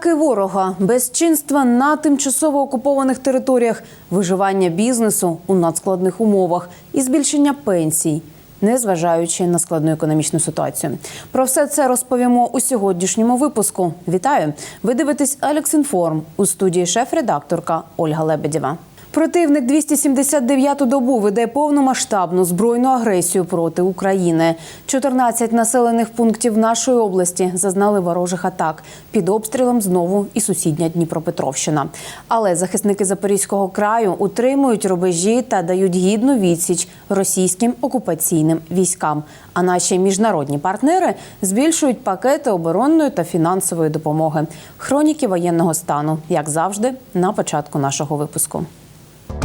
Атаки ворога, безчинства на тимчасово окупованих територіях, виживання бізнесу у надскладних умовах і збільшення пенсій, незважаючи на складну економічну ситуацію. Про все це розповімо у сьогоднішньому випуску. Вітаю! Ви дивитесь Алекс Інформ у студії шеф-редакторка Ольга Лебедєва. Противник 279-ту добу веде повномасштабну збройну агресію проти України. 14 населених пунктів нашої області зазнали ворожих атак. Під обстрілом знову і сусідня Дніпропетровщина. Але захисники Запорізького краю утримують рубежі та дають гідну відсіч російським окупаційним військам. А наші міжнародні партнери збільшують пакети оборонної та фінансової допомоги. Хроніки воєнного стану, як завжди, на початку нашого випуску.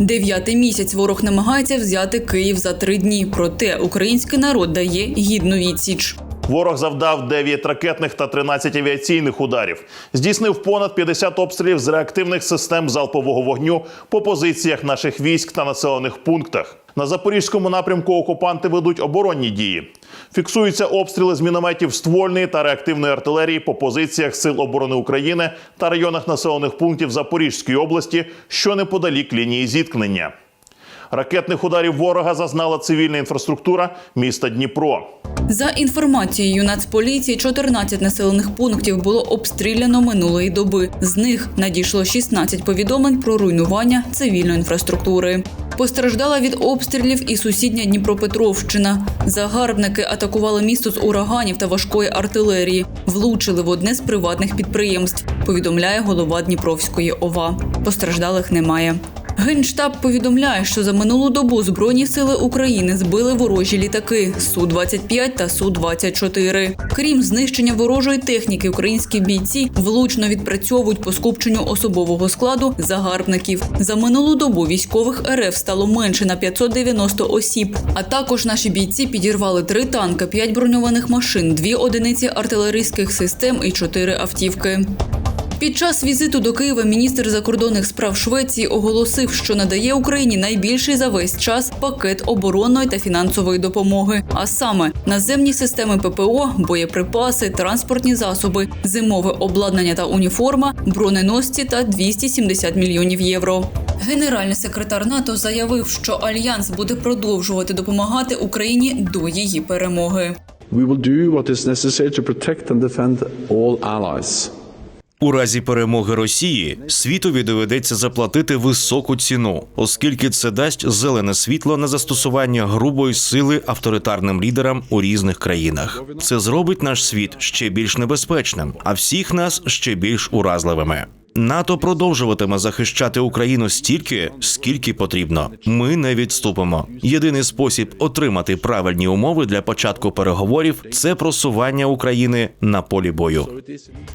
Дев'ятий місяць ворог намагається взяти Київ за три дні. Проте український народ дає гідну відсіч. Ворог завдав 9 ракетних та 13 авіаційних ударів. Здійснив понад 50 обстрілів з реактивних систем залпового вогню по позиціях наших військ та населених пунктах. На запорізькому напрямку окупанти ведуть оборонні дії. Фіксуються обстріли з мінометів ствольної та реактивної артилерії по позиціях Сил оборони України та районах населених пунктів Запорізької області, що неподалік лінії зіткнення. Ракетних ударів ворога зазнала цивільна інфраструктура міста Дніпро. За інформацією Нацполіції, 14 населених пунктів було обстріляно минулої доби. З них надійшло 16 повідомлень про руйнування цивільної інфраструктури. Постраждала від обстрілів і сусідня Дніпропетровщина. Загарбники атакували місто з ураганів та важкої артилерії, влучили в одне з приватних підприємств. Повідомляє голова Дніпровської ОВА. Постраждалих немає. Генштаб повідомляє, що за минулу добу Збройні сили України збили ворожі літаки Су-25 та Су-24. Крім знищення ворожої техніки, українські бійці влучно відпрацьовують по скупченню особового складу загарбників. За минулу добу військових РФ стало менше на 590 осіб. А також наші бійці підірвали три танка, п'ять броньованих машин, дві одиниці артилерійських систем і чотири автівки. Під час візиту до Києва міністр закордонних справ Швеції оголосив, що надає Україні найбільший за весь час пакет оборонної та фінансової допомоги, а саме наземні системи ППО, боєприпаси, транспортні засоби, зимове обладнання та уніформа, броненосці та 270 мільйонів євро. Генеральний секретар НАТО заявив, що альянс буде продовжувати допомагати Україні до її перемоги. We will do what is necessary to protect and defend all allies. У разі перемоги Росії світові доведеться заплатити високу ціну, оскільки це дасть зелене світло на застосування грубої сили авторитарним лідерам у різних країнах. Це зробить наш світ ще більш небезпечним, а всіх нас ще більш уразливими. НАТО продовжуватиме захищати Україну стільки, скільки потрібно. Ми не відступимо. Єдиний спосіб отримати правильні умови для початку переговорів це просування України на полі бою.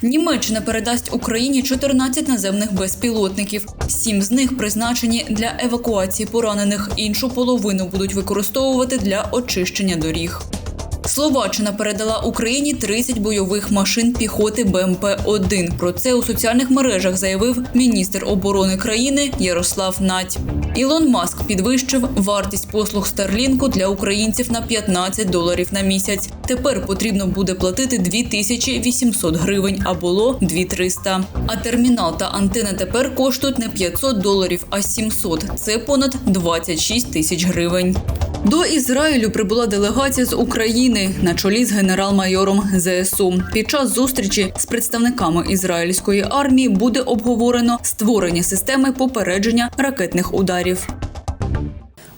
Німеччина передасть Україні 14 наземних безпілотників. Сім з них призначені для евакуації поранених. Іншу половину будуть використовувати для очищення доріг. Словаччина передала Україні 30 бойових машин піхоти БМП-1. Про це у соціальних мережах заявив міністр оборони країни Ярослав Надь. Ілон Маск підвищив вартість послуг Старлінку для українців на 15 доларів на місяць. Тепер потрібно буде платити 2800 гривень, а було 2300. А термінал та антена тепер коштують не 500 доларів, а 700. Це понад 26 тисяч гривень. До Ізраїлю прибула делегація з України на чолі з генерал-майором ЗСУ. Під час зустрічі з представниками ізраїльської армії буде обговорено створення системи попередження ракетних ударів.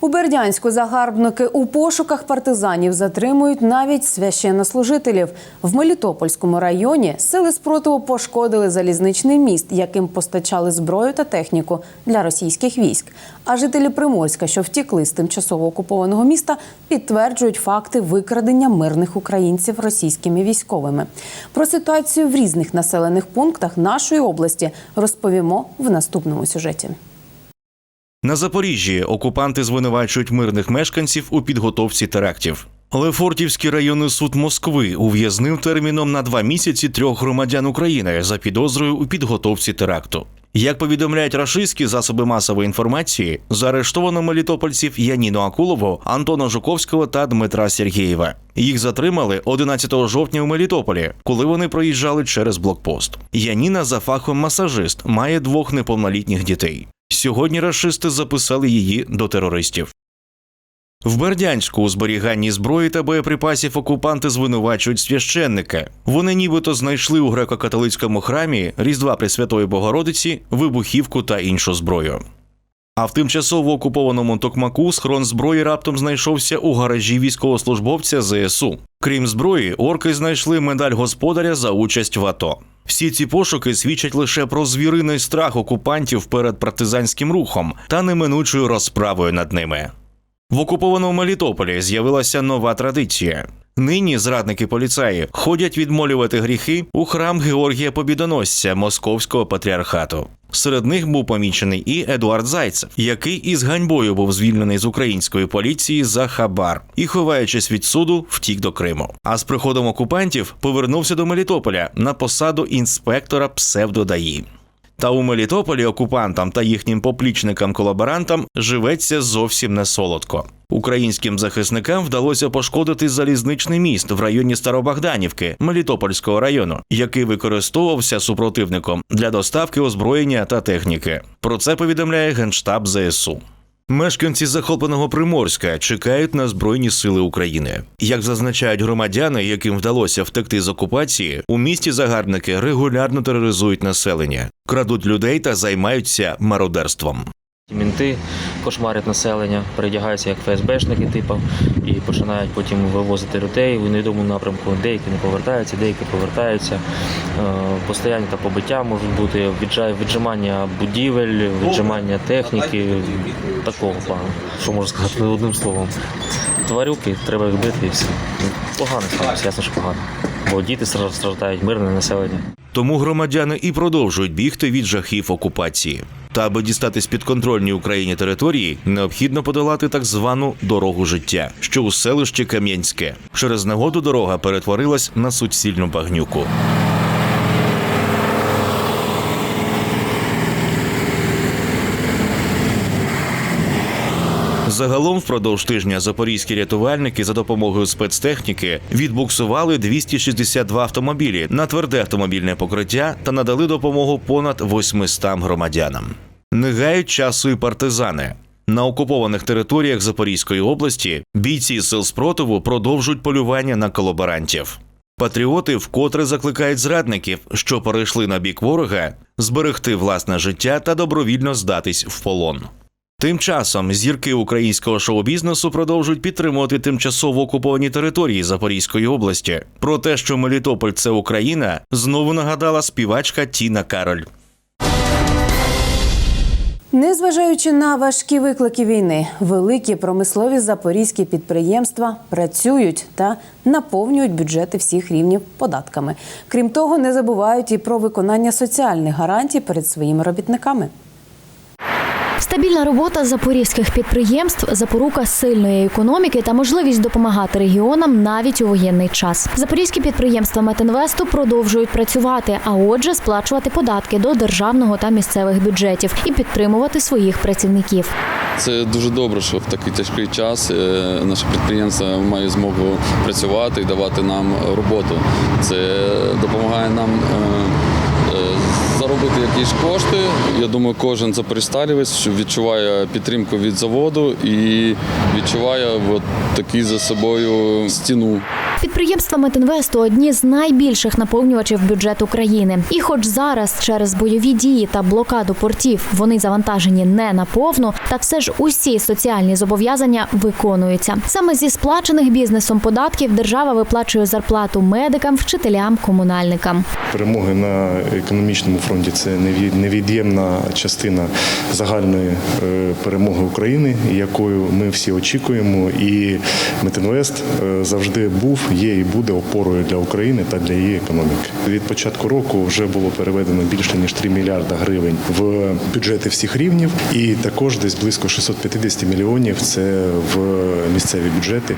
У Бердянську загарбники у пошуках партизанів затримують навіть священнослужителів. В Мелітопольському районі сили спротиву пошкодили залізничний міст, яким постачали зброю та техніку для російських військ. А жителі Приморська, що втікли з тимчасово окупованого міста, підтверджують факти викрадення мирних українців російськими військовими. Про ситуацію в різних населених пунктах нашої області розповімо в наступному сюжеті. На Запоріжжі окупанти звинувачують мирних мешканців у підготовці терактів. Лефортівський районний суд Москви ув'язнив терміном на два місяці трьох громадян України за підозрою у підготовці теракту. Як повідомляють рашистські засоби масової інформації, заарештовано мелітопольців Яніну Акулову, Антона Жуковського та Дмитра Сергєєва. Їх затримали 11 жовтня у Мелітополі, коли вони проїжджали через блокпост. Яніна за фахом масажист має двох неповнолітніх дітей. Сьогодні рашисти записали її до терористів. В Бердянську у зберіганні зброї та боєприпасів окупанти звинувачують священника. Вони нібито знайшли у греко-католицькому храмі Різдва Пресвятої Богородиці вибухівку та іншу зброю. А в тимчасово окупованому Токмаку схрон зброї раптом знайшовся у гаражі військовослужбовця ЗСУ. Крім зброї, орки знайшли медаль господаря за участь в АТО. Всі ці пошуки свідчать лише про звіриний страх окупантів перед партизанським рухом та неминучою розправою над ними. В окупованому Мелітополі з'явилася нова традиція. Нині зрадники поліцаї ходять відмолювати гріхи у храм Георгія Побідоносця Московського патріархату. Серед них був помічений і Едуард Зайцев, який із ганьбою був звільнений з української поліції за хабар і, ховаючись від суду, втік до Криму. А з приходом окупантів повернувся до Мелітополя на посаду інспектора псевдодаї. Та у Мелітополі окупантам та їхнім поплічникам-колаборантам живеться зовсім не солодко. Українським захисникам вдалося пошкодити залізничний міст в районі Старобогданівки Мелітопольського району, який використовувався супротивником для доставки озброєння та техніки. Про це повідомляє генштаб ЗСУ. Мешканці захопленого Приморська чекають на збройні сили України. Як зазначають громадяни, яким вдалося втекти з окупації, у місті загарбники регулярно тероризують населення, крадуть людей та займаються мародерством. Мінти кошмарять населення, передягаються як ФСБшники, типу, і починають потім вивозити людей у невідомому напрямку. Деякі не повертаються, деякі повертаються. Е, Постоянні та побиття можуть бути, віджимання будівель, віджимання техніки, такого плану. Що можу сказати одним словом. Тварюки, треба їх бити і все. Погано ставиться, ясно, що погано. Бо діти страждають, мирне населення. Тому громадяни і продовжують бігти від жахів окупації. Та аби дістатись підконтрольній Україні території, необхідно подолати так звану дорогу життя, що у селищі Кам'янське. Через негоду дорога перетворилась на суцільну багнюку. Загалом впродовж тижня запорізькі рятувальники за допомогою спецтехніки відбуксували 262 автомобілі на тверде автомобільне покриття та надали допомогу понад 800 громадянам. Не гають часу і партизани. На окупованих територіях Запорізької області бійці сил спротиву продовжують полювання на колаборантів. Патріоти вкотре закликають зрадників, що перейшли на бік ворога, зберегти власне життя та добровільно здатись в полон. Тим часом зірки українського шоу-бізнесу продовжують підтримувати тимчасово окуповані території Запорізької області. Про те, що Мелітополь це Україна, знову нагадала співачка Тіна Кароль. Незважаючи на важкі виклики війни, великі промислові запорізькі підприємства працюють та наповнюють бюджети всіх рівнів податками. Крім того, не забувають і про виконання соціальних гарантій перед своїми робітниками. Стабільна робота запорізьких підприємств, запорука сильної економіки та можливість допомагати регіонам навіть у воєнний час. Запорізькі підприємства Метинвесту продовжують працювати, а отже, сплачувати податки до державного та місцевих бюджетів і підтримувати своїх працівників. Це дуже добре, що в такий тяжкий час е, наше підприємство має змогу працювати і давати нам роботу. Це допомагає нам е, якісь кошти. Я думаю, кожен запристалівець відчуває підтримку від заводу і відчуває от такі за собою стіну. Підприємства Метинвесту одні з найбільших наповнювачів бюджету країни. І, хоч зараз через бойові дії та блокаду портів вони завантажені не наповну, та все ж усі соціальні зобов'язання виконуються. Саме зі сплачених бізнесом податків держава виплачує зарплату медикам, вчителям, комунальникам. Перемоги на економічному фронті це неві- невід'ємна частина загальної е, перемоги України, якою ми всі очікуємо. І Метинвест е, завжди був, є і буде опорою для України та для її економіки. Від початку року вже було переведено більше ніж 3 мільярда гривень в бюджети всіх рівнів, і також десь близько 650 мільйонів це в місцеві бюджети.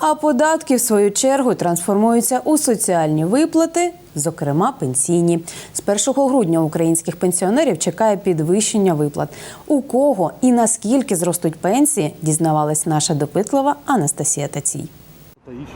А податки, в свою чергу, трансформуються у соціальні виплати, зокрема пенсійні. З 1 грудня українських пенсіонерів чекає підвищення виплат. У кого і наскільки зростуть пенсії, дізнавалась наша допитлива Анастасія Тацій.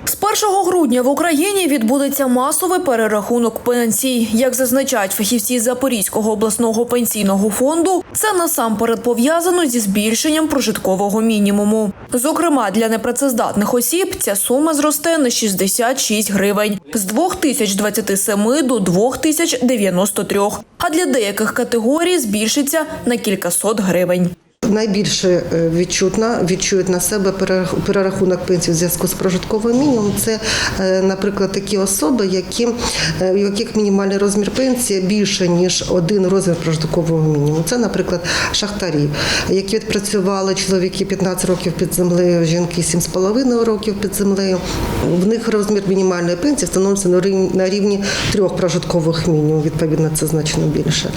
З 1 грудня в Україні відбудеться масовий перерахунок пенсій. Як зазначають фахівці Запорізького обласного пенсійного фонду, це насамперед пов'язано зі збільшенням прожиткового мінімуму. Зокрема, для непрацездатних осіб ця сума зросте на 66 гривень з 2027 до 2093, а для деяких категорій збільшиться на кількасот гривень. Найбільше е, відчутна відчують на себе перерахунок пенсій в зв'язку з прожитковим мінімумом. Це, е, наприклад, такі особи, які е, у яких мінімальний розмір пенсії більше ніж один розмір прожиткового мінімуму. Це, наприклад, шахтарі, які відпрацювали чоловіки 15 років під землею, жінки 7,5 років під землею. В них розмір мінімальної пенсії встановлюється на рівні- трьох прожиткових мінімумів. Відповідно, це значно більше.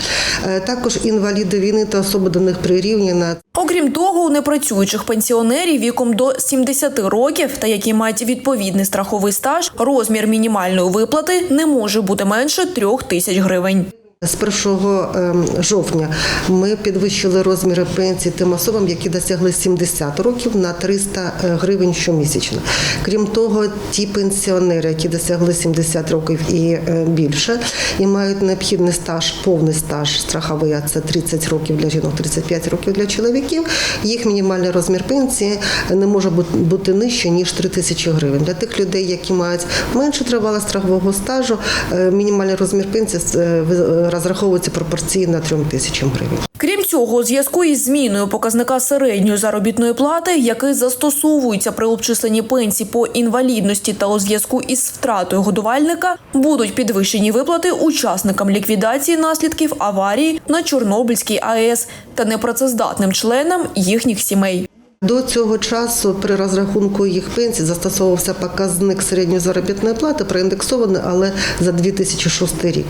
Також інваліди війни та особи до них прирівняні. Окрім того, у непрацюючих пенсіонерів віком до 70 років та які мають відповідний страховий стаж, розмір мінімальної виплати не може бути менше трьох тисяч гривень. З 1 ем, жовтня ми підвищили розміри пенсій тим особам, які досягли 70 років на 300 гривень щомісячно. Крім того, ті пенсіонери, які досягли 70 років і е, більше, і мають необхідний стаж, повний стаж страховий, а це 30 років для жінок, 35 років для чоловіків. Їх мінімальний розмір пенсії не може бути- нижче ніж 3 тисячі гривень. Для тих людей, які мають менше тривале страхового стажу, е, мінімальний розмір пенсії е, розраховується пропорційно 3 тисячам гривень. Крім цього, у зв'язку із зміною показника середньої заробітної плати, який застосовується при обчисленні пенсій по інвалідності та у зв'язку із втратою годувальника, будуть підвищені виплати учасникам ліквідації наслідків аварії на Чорнобильській АЕС та непрацездатним членам їхніх сімей. До цього часу при розрахунку їх пенсій застосовувався показник середньої заробітної плати, проіндексований, але за 2006 рік,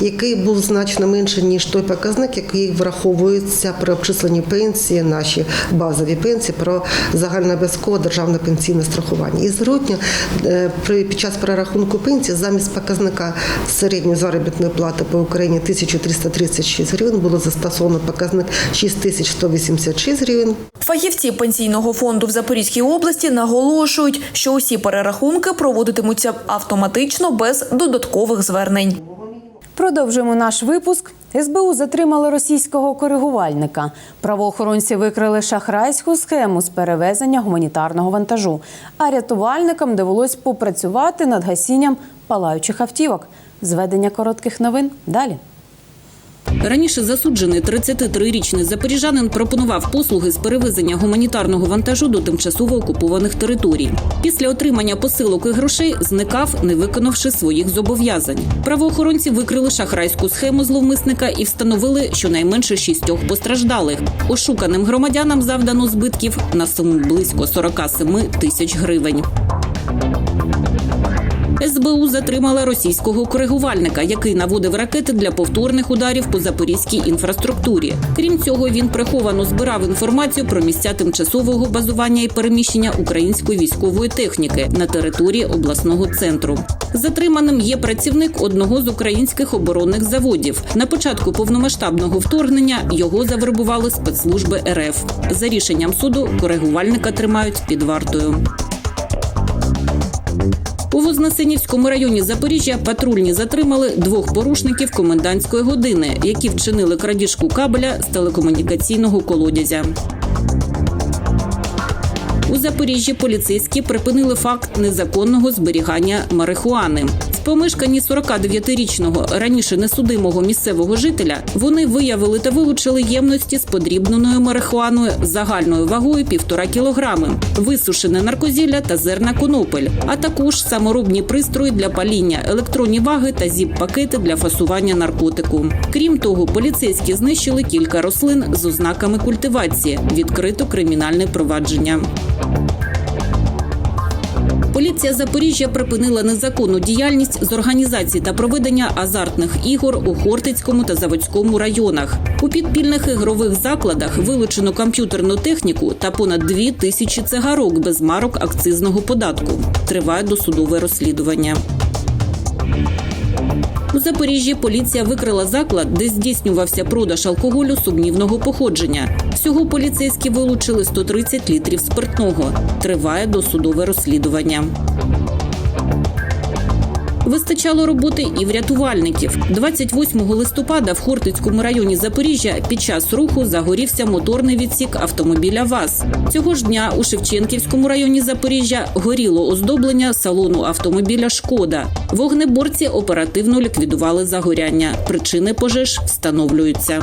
який був значно менше ніж той показник, який враховується при обчисленні пенсії, наші базові пенсії про загальнообов'язкове державне пенсійне страхування. І з грудня е, під час перерахунку пенсії замість показника середньої заробітної плати по Україні 1336 гривень було застосовано показник 6186 гривень. Фахівці пенсійного фонду в Запорізькій області наголошують, що усі перерахунки проводитимуться автоматично без додаткових звернень. Продовжуємо наш випуск. СБУ затримали російського коригувальника. Правоохоронці викрили шахрайську схему з перевезення гуманітарного вантажу. А рятувальникам довелось попрацювати над гасінням палаючих автівок. Зведення коротких новин далі. Раніше засуджений 33-річний запоріжанин пропонував послуги з перевезення гуманітарного вантажу до тимчасово окупованих територій. Після отримання посилок і грошей зникав, не виконавши своїх зобов'язань. Правоохоронці викрили шахрайську схему зловмисника і встановили щонайменше шістьох постраждалих. Ошуканим громадянам завдано збитків на суму близько 47 тисяч гривень. СБУ затримала російського коригувальника, який наводив ракети для повторних ударів по запорізькій інфраструктурі. Крім цього, він приховано збирав інформацію про місця тимчасового базування і переміщення української військової техніки на території обласного центру. Затриманим є працівник одного з українських оборонних заводів. На початку повномасштабного вторгнення його завербували спецслужби РФ. За рішенням суду коригувальника тримають під вартою. У Вознесенівському районі Запоріжжя патрульні затримали двох порушників комендантської години, які вчинили крадіжку кабеля з телекомунікаційного колодязя. У Запоріжжі поліцейські припинили факт незаконного зберігання марихуани. Помешканні 49-річного раніше несудимого місцевого жителя вони виявили та вилучили ємності з подрібненою марихуаною загальною вагою півтора кілограми, висушене наркозілля та зерна конопель, а також саморобні пристрої для паління, електронні ваги та зіп-пакети для фасування наркотику. Крім того, поліцейські знищили кілька рослин з ознаками культивації. Відкрито кримінальне провадження. Поліція Запоріжжя припинила незаконну діяльність з організації та проведення азартних ігор у Хортицькому та Заводському районах. У підпільних ігрових закладах вилучено комп'ютерну техніку та понад дві тисячі цигарок без марок акцизного податку. Триває досудове розслідування. У Запоріжжі поліція викрила заклад, де здійснювався продаж алкоголю сумнівного походження. Всього поліцейські вилучили 130 літрів спиртного. Триває досудове розслідування. Вистачало роботи і в рятувальників. 28 листопада в Хортицькому районі Запоріжжя під час руху загорівся моторний відсік автомобіля ВАЗ. Цього ж дня у Шевченківському районі Запоріжжя горіло оздоблення салону автомобіля Шкода. Вогнеборці оперативно ліквідували загоряння. Причини пожеж встановлюються.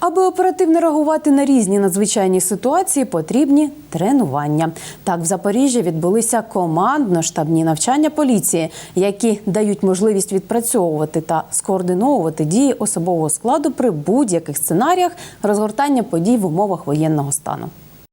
Аби оперативно реагувати на різні надзвичайні ситуації, потрібні тренування. Так, в Запоріжжі відбулися командно-штабні навчання поліції, які дають можливість відпрацьовувати та скоординовувати дії особового складу при будь-яких сценаріях розгортання подій в умовах воєнного стану.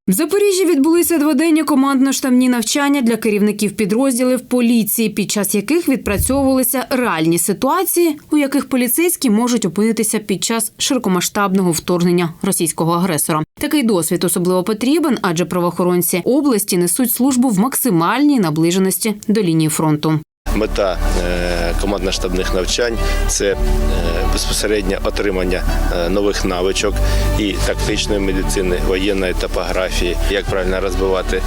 В Запоріжжі відбулися дводенні командно-штабні навчання для керівників підрозділів поліції, під час яких відпрацьовувалися реальні ситуації, у яких поліцейські можуть опинитися під час широкомасштабного вторгнення російського агресора. Такий досвід особливо потрібен, адже правоохоронці області несуть службу в максимальній наближеності до лінії фронту. Мета е, командно-штабних навчань це е, безпосередньо отримання е, нових навичок і тактичної медицини, воєнної топографії, як правильно розбивати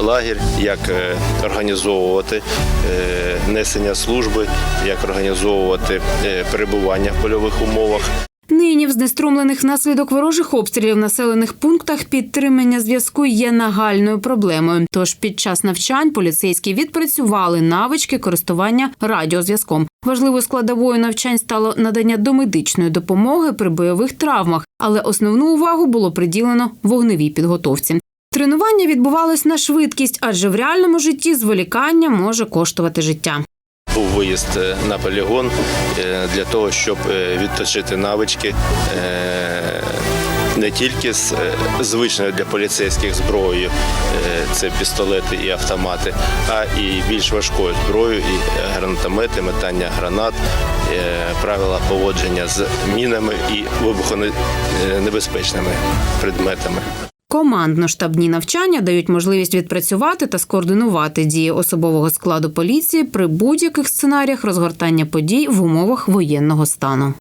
лагерь, як організовувати несення служби, як організовувати перебування в польових умовах. Нині в знеструмлених внаслідок ворожих обстрілів в населених пунктах підтримання зв'язку є нагальною проблемою. Тож під час навчань поліцейські відпрацювали навички користування радіозв'язком. Важливою складовою навчань стало надання домедичної допомоги при бойових травмах, але основну увагу було приділено вогневій підготовці. Тренування відбувалось на швидкість, адже в реальному житті зволікання може коштувати життя. Був виїзд е, на полігон е, для того, щоб е, відточити навички не тільки з звичною для поліцейських зброєю, це пістолети і автомати, а і більш важкою зброєю, і гранатомети, метання гранат, правила поводження з мінами і вибухонебезпечними предметами. Командно-штабні навчання дають можливість відпрацювати та скоординувати дії особового складу поліції при будь-яких сценаріях розгортання подій в умовах воєнного стану.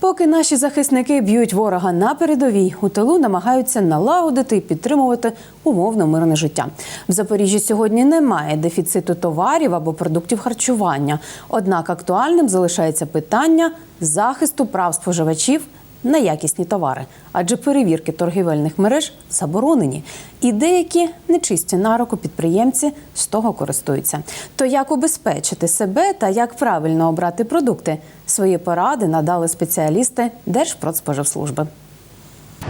Поки наші захисники б'ють ворога на передовій, у тилу намагаються налагодити і підтримувати умовно мирне життя. В Запоріжжі сьогодні немає дефіциту товарів або продуктів харчування. Однак актуальним залишається питання захисту прав споживачів на якісні товари, адже перевірки торгівельних мереж заборонені, і деякі нечисті на руку підприємці з того користуються. То як убезпечити себе та як правильно обрати продукти? Свої поради надали спеціалісти Держпродспоживслужби.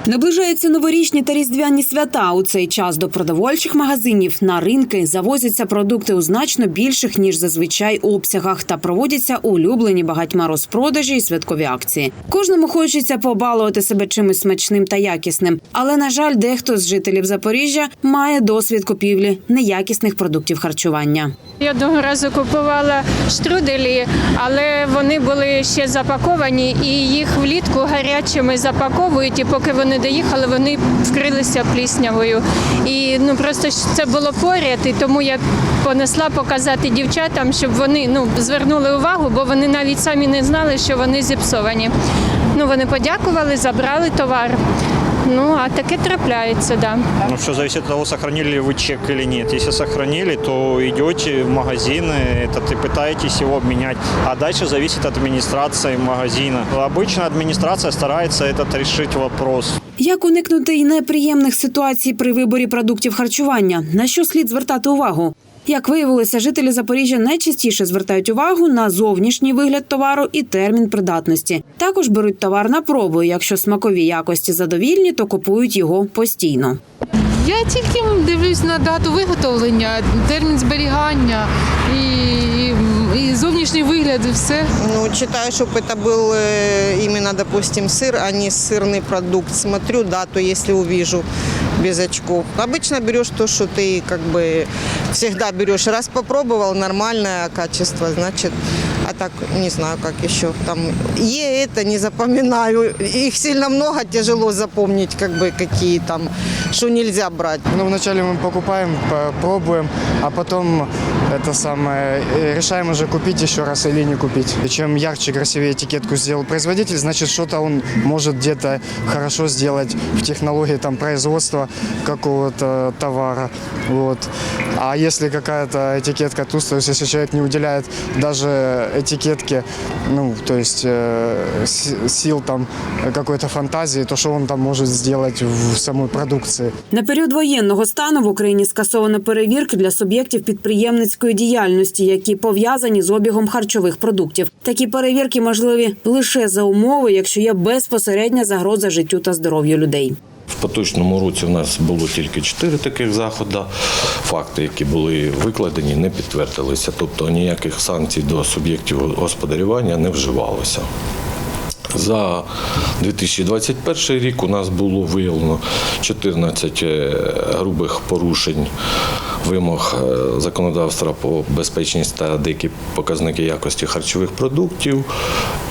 Наближаються новорічні та різдвяні свята. У цей час до продовольчих магазинів на ринки завозяться продукти у значно більших ніж зазвичай обсягах та проводяться улюблені багатьма розпродажі і святкові акції. Кожному хочеться побалувати себе чимось смачним та якісним, але на жаль, дехто з жителів Запоріжжя має досвід купівлі неякісних продуктів харчування. Я одного разу купувала штруделі, але вони були ще запаковані, і їх влітку гарячими запаковують. І поки вони доїхали, вони вкрилися пліснявою. І ну просто це було поряд, і тому я понесла показати дівчатам, щоб вони ну звернули увагу, бо вони навіть самі не знали, що вони зіпсовані. Ну вони подякували, забрали товар. Ну а таке трапляється, да. Ну, все зависит от того, сохранили вы чек или нет. Если сохранили, то идете в магазин, это, и пытаетесь его обменять. А дальше зависит от администрации магазина. Обычно администрация старается этот решить вопрос. Як уникнути й неприємних ситуацій при виборі продуктів харчування? На що слід звертати увагу? Як виявилося, жителі Запоріжжя найчастіше звертають увагу на зовнішній вигляд товару і термін придатності. Також беруть товар на пробу. Якщо смакові якості задовільні, то купують його постійно. Я тільки дивлюсь на дату виготовлення, термін зберігання і, і зовнішній вигляд, і все. Ну, читаю, чтобы это был э, именно, допустим, сыр, а не сырный продукт. Смотрю дату, если увижу. Без очков. Обычно берешь то, что ты как бы всегда берешь. Раз попробовал, нормальное качество, значит, а так не знаю, как еще. Там Е это не запоминаю. Их сильно много, тяжело запомнить, как бы какие там, что нельзя брать. Ну, вначале мы покупаем, по- пробуем, а потом это самое, э, решаем уже купить еще раз или не купить. И чем ярче, красивее этикетку сделал производитель, значит, что-то он может где-то хорошо сделать в технологии там, производства какого-то товара. Вот. А если какая-то этикетка туз, то есть если человек не уделяет даже этикетке, ну, то есть э, с- сил там какой-то фантазии, то что он там может сделать в самой продукции. На період воєнного стану в Україні скасовано перевірки для суб'єктів підприємницької діяльності, які пов'язані з обігом харчових продуктів. Такі перевірки можливі лише за умови, якщо є безпосередня загроза життю та здоров'ю людей. В поточному році у нас було тільки чотири таких заходи. Факти, які були викладені, не підтвердилися. Тобто ніяких санкцій до суб'єктів господарювання не вживалося. За 2021 рік у нас було виявлено 14 е, грубих порушень вимог е, законодавства про безпечність та деякі показники якості харчових продуктів,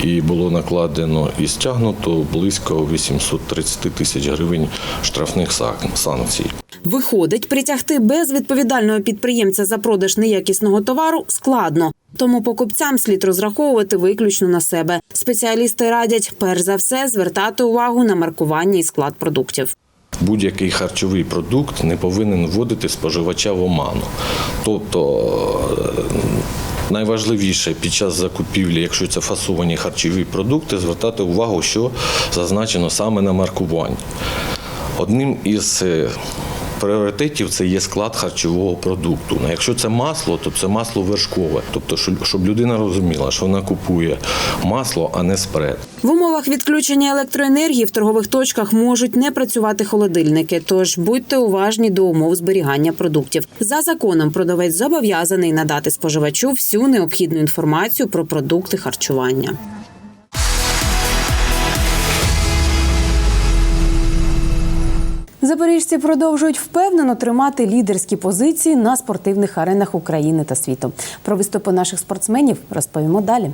і було накладено і стягнуто близько 830 тисяч гривень штрафних санкцій. Виходить, притягти безвідповідального підприємця за продаж неякісного товару складно. Тому покупцям слід розраховувати виключно на себе. Спеціалісти радять перш за все звертати увагу на маркування і склад продуктів. Будь-який харчовий продукт не повинен вводити споживача в оману. Тобто е, найважливіше під час закупівлі, якщо це фасовані харчові продукти, звертати увагу, що зазначено саме на маркуванні. Одним із е, пріоритетів це є склад харчового продукту. Ну, Якщо це масло, то це масло вершкове. Тобто, щоб- людина розуміла, що вона купує масло, а не спред. В умовах відключення електроенергії в торгових точках можуть не працювати холодильники, тож будьте уважні до умов зберігання продуктів. За законом продавець зобов'язаний надати споживачу всю необхідну інформацію про продукти харчування. Запоріжці продовжують впевнено тримати лідерські позиції на спортивних аренах України та світу. Про виступи наших спортсменів розповімо далі.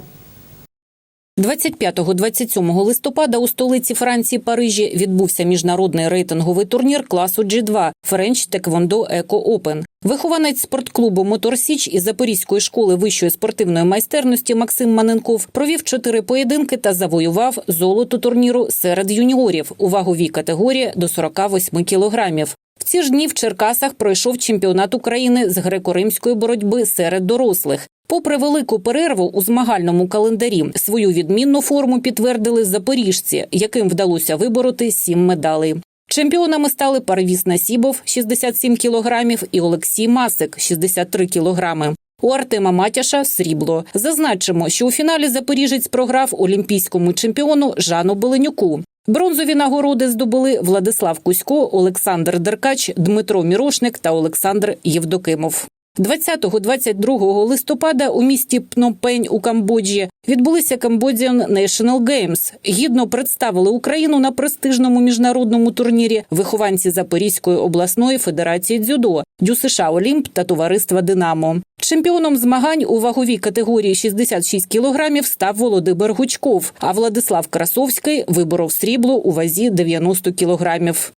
25-27 листопада у столиці Франції Парижі відбувся міжнародний рейтинговий турнір класу G2 French Taekwondo Eco Open. Вихованець спортклубу Мотор Січ із Запорізької школи вищої спортивної майстерності Максим Маненков провів чотири поєдинки та завоював золото турніру серед юніорів у ваговій категорії до 48 кілограмів. Ці ж дні в Черкасах пройшов чемпіонат України з греко-римської боротьби серед дорослих. Попри велику перерву у змагальному календарі, свою відмінну форму підтвердили запоріжці, яким вдалося вибороти сім медалей. Чемпіонами стали Парвіс Насібов 67 кілограмів і Олексій Масик 63 кілограми. У Артема Матяша срібло. Зазначимо, що у фіналі запоріжець програв олімпійському чемпіону Жану Беленюку. Бронзові нагороди здобули Владислав Кузько, Олександр Деркач, Дмитро Мірошник та Олександр Євдокимов. 20-22 листопада у місті Пномпень у Камбоджі відбулися Cambodian National Games. Гідно представили Україну на престижному міжнародному турнірі вихованці Запорізької обласної федерації дзюдо, ДЮСШ Олімп та товариства Динамо. Чемпіоном змагань у ваговій категорії 66 кілограмів став Володимир Гучков, а Владислав Красовський виборов срібло у вазі 90 кілограмів.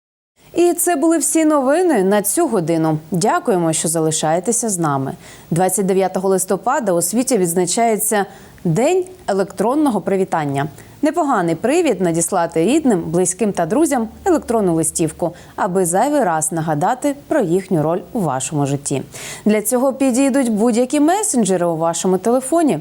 І це були всі новини на цю годину. Дякуємо, що залишаєтеся з нами. 29 листопада у світі відзначається День електронного привітання. Непоганий привід надіслати рідним, близьким та друзям електронну листівку, аби зайвий раз нагадати про їхню роль у вашому житті. Для цього підійдуть будь-які месенджери у вашому телефоні.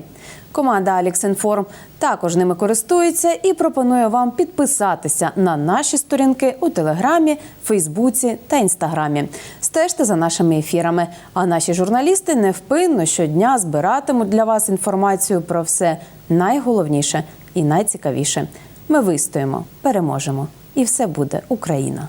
Команда Аліксінформ також ними користується і пропонує вам підписатися на наші сторінки у Телеграмі, Фейсбуці та Інстаграмі. Стежте за нашими ефірами. А наші журналісти невпинно щодня збиратимуть для вас інформацію про все найголовніше і найцікавіше. Ми вистоїмо, переможемо, і все буде Україна.